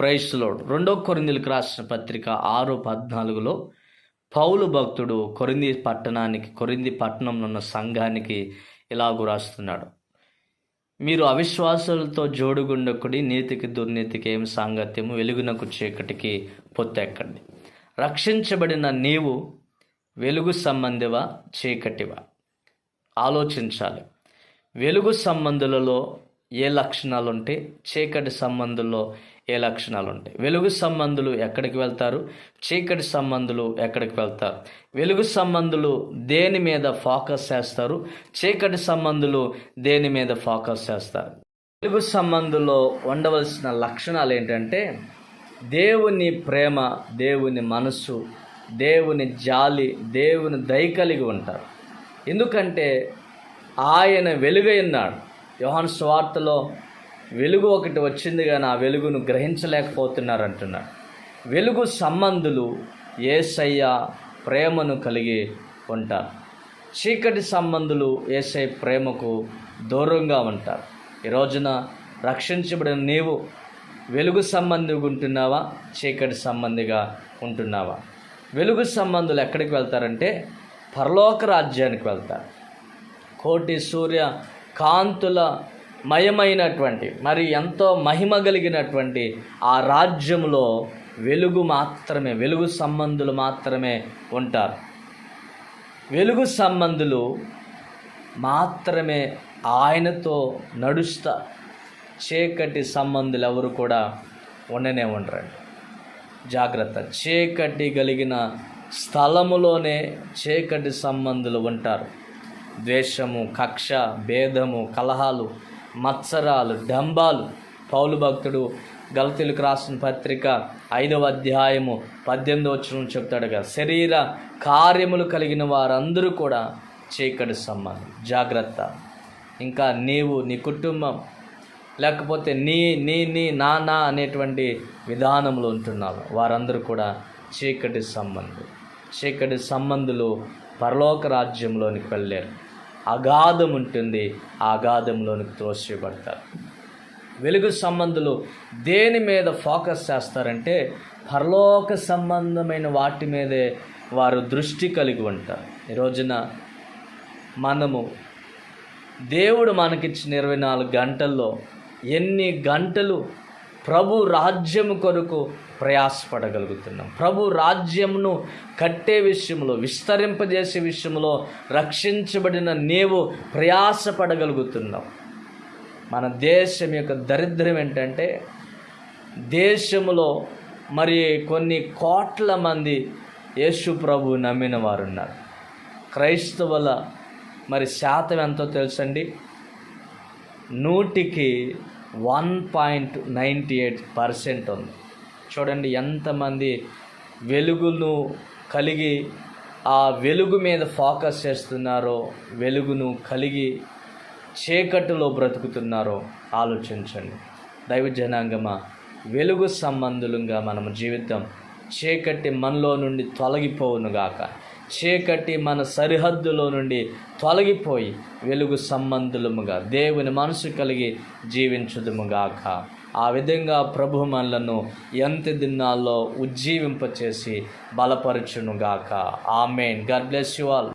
ప్రైస్లోడ్ రెండో కొరిందులకు రాసిన పత్రిక ఆరు పద్నాలుగులో పౌలు భక్తుడు కొరింది పట్టణానికి కొరింది పట్టణంలో ఉన్న సంఘానికి ఇలాగూ రాస్తున్నాడు. మీరు అవిశ్వాసాలతో జోడుగుండకుడి నీతికి దుర్నీతికి ఏం సాంగత్యము? వెలుగునకు చీకటికి పొత్తెక్కండి. రక్షించబడిన నీవు వెలుగు సంబంధివా? చీకటివా? ఆలోచించాలి. వెలుగు సంబంధులలో ఏ లక్షణాలు ఉంటాయి చీకటి సంబంధుల్లో ఏ లక్షణాలు ఉంటాయి వెలుగు సంబంధులు ఎక్కడికి వెళ్తారు? చీకటి సంబంధులు ఎక్కడికి వెళ్తారు? వెలుగు సంబంధులు దేని మీద ఫోకస్ చేస్తారు? చీకటి సంబంధులు దేని మీద ఫోకస్ చేస్తారు? వెలుగు సంబంధుల్లో ఉండవలసిన లక్షణాలు ఏంటంటే దేవుని ప్రేమ దేవుని మనస్సు దేవుని జాలి దేవుని దయ కలిగి ఉంటారు. ఎందుకంటే ఆయన వెలుగై ఉన్నాడు. యోహాన్ స్వార్తలో వెలుగు ఒకటి వచ్చింది కానీ ఆ వెలుగును గ్రహించలేకపోతున్నారు అంటున్నాడు. వెలుగు సంబంధులు ఏసయ్య ప్రేమను కలిగి ఉంటారు. చీకటి సంబంధులు ఏసై ప్రేమకు దూరంగా ఉంటారు. ఈ రోజున రక్షించబడిన నీవు వెలుగు సంబంధిగా ఉంటున్నావా? చీకటి సంబంధిగా ఉంటున్నావా? వెలుగు సంబంధులు ఎక్కడికి వెళ్తారంటే పరలోక రాజ్యానికి వెళ్తారు. కోటి సూర్య కాంతుల మయమైనటువంటి మరి ఎంతో మహిమ కలిగినటువంటి ఆ రాజ్యంలో వెలుగు మాత్రమే వెలుగు సంబంధులు మాత్రమే ఉంటారు. వెలుగు సంబంధులు మాత్రమే ఆయనతో నడుస్తా చీకటి సంబంధులు ఎవరు కూడా ఉండనే ఉండరండి. జాగ్రత్త చీకటి కలిగిన స్థలములోనే చీకటి సంబంధులు ఉంటారు. ద్వేషము కక్ష భేదము కలహాలు మత్సరాలు డంబాలు. పౌలు భక్తుడు గలతీలకు రాసిన పత్రిక ఐదవ అధ్యాయము పద్దెనిమిది వచ్చిన చెప్తాడుగా శరీర కార్యములు కలిగిన వారందరూ కూడా చీకటి సంబంధం జాగ్రత్త. ఇంకా నీవు నీ కుటుంబం లేకపోతే నీ నీ నీ నా నా అనేటువంటి విధానంలో ఉంటున్నారు వారందరూ కూడా చీకటి సంబంధులు చీకటి సంబంధులు పరలోక రాజ్యంలోనికి వెళ్ళారు అగాధం ఉంటుంది ఆ అగాధంలోనికి త్రోసిపడతారు వెలుగు సంబంధులు దేని మీద ఫోకస్ చేస్తారంటే పరలోక సంబంధమైన వాటి మీదే వారు దృష్టి కలిగి ఉంటారు. ఈ రోజున మనము దేవుడు మనకిచ్చిన ఇరవై నాలుగు గంటల్లో ఎన్ని గంటలు ప్రభు రాజ్యము కొరకు ప్రయాసపడగలుగుతున్నాం. ప్రభు రాజ్యమును కట్టే విషయంలో విస్తరింపజేసే విషయంలో రక్షించబడిన నీవు ప్రయాసపడగలుగుతున్నావు. మన దేశం యొక్క దరిద్రం ఏంటంటే దేశంలో మరి కొన్ని కోట్ల మంది యేసు ప్రభు నమ్మిన వారు ఉన్నారు క్రైస్తవుల మరి శాతం ఎంతో తెలుసండి? నూటికి one point ninety eight percent ఉంది. చూడండి ఎంతమంది వెలుగును కలిగి ఆ వెలుగు మీద ఫోకస్ చేస్తున్నారో వెలుగును కలిగి చీకటిలో బ్రతుకుతున్నారో ఆలోచించండి. దైవ జనాంగమా వెలుగు సంబంధులుగా మనం జీవితం చీకటి మనలో నుండి తొలగిపోవునుగాక చీకటి మన సరిహద్దులో నుండి తొలగిపోయి వెలుగు సంబంధులముగా దేవుని మనసు కలిగి జీవించుదుముగాక. ఆ విధంగా ప్రభు మనలను ఎంత దినాల్లో ఉజ్జీవింపచేసి బలపరచునుగాక. Amen. God bless you all.